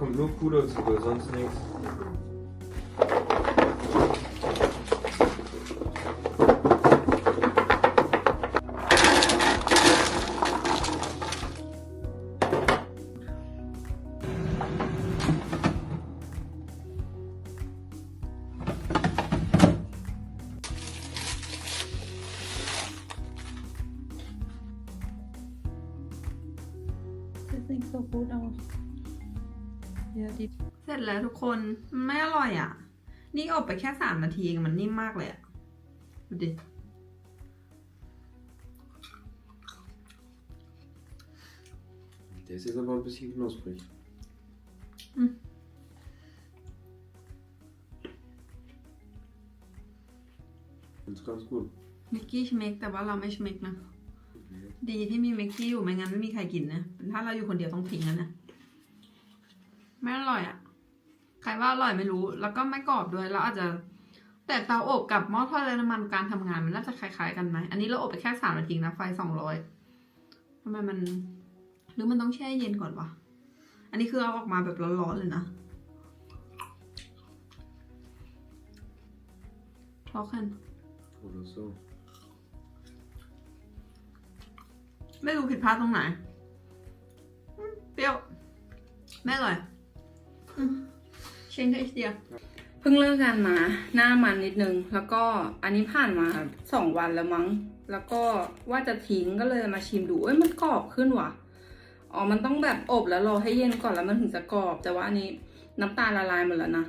kommt nur Puderzucker, sonst nichts. sieht so gut aus. เสร็จแล้วทุกคนมันไม่อร่อยอะ นี่อบไปแค่สามนาทีเองมันนิ่มมากเลยอะ ดูดิ Der ist jetzt aber ein bisschen knusprig. Hm. Ist ganz gut. มิกกี้ชเมกแต่ว่าเราไม่ชเมกนะ ดีที่มีมิกกี้อยู่ไม่งั้นไม่มีใครกินนะ ถ้าเราอยู่คนเดียวต้องทิ้งนะนะ ไม่อร่อยอะ่ะ ใครว่าอร่อยไม่รู้ แล้วก็ไม่กรอบด้วย แล้วอาจจะ แต่เตาอบกับหม้อทอดไร้น้ำมันการทำงานมันน่าจะคล้ายๆกันไหม อันนี้เราอบไปแค่สามนาทีนะไฟสองร้อยทำไมมัน หรือมันต้องแช่เย็นก่อนวะ อันนี้คือเอาออกมาแบบร้อนๆเลยนะพอกัน Oder so. ไม่รู้ผิดพลาดตรงไหนอืมเปรี้ยว ไม่อร่อยอืม เชนไอเดียเพิ่งเลิกงานมาหน้ามันนิดนึง แล้วก็อันนี้ผ่านมาสองวันแล้วมั้ง แล้วก็ว่าจะทิ้งก็เลยมาชิมดู เอ้ยมันกรอบขึ้นว่ะ อ๋อ มันต้องแบบอบแล้วรอให้เย็นก่อนแล้วมันถึงจะกรอบ แต่ว่าอันนี้น้ำตาลละลายหมดแล้วนะ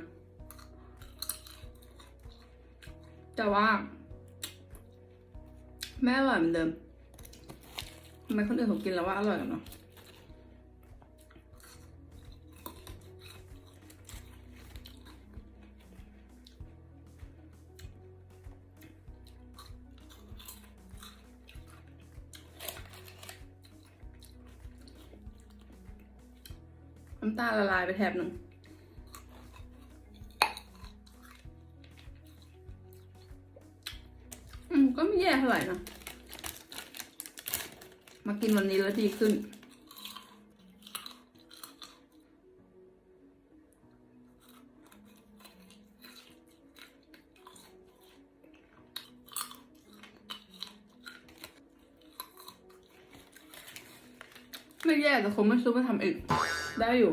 แต่ว่าไม่อร่อยเหมือนเดิมทำไมคนอื่นเขากินแล้วว่าอร่อยกันเนาะ น้ำตาลละลายไปแถบหนึ่งอืมก็ไม่แย่เท่าไหร่นะ มากินวันนี้แล้วดีขึ้น ไม่แย่แต่คงไม่ซื้อมาทำอีกได้อยู่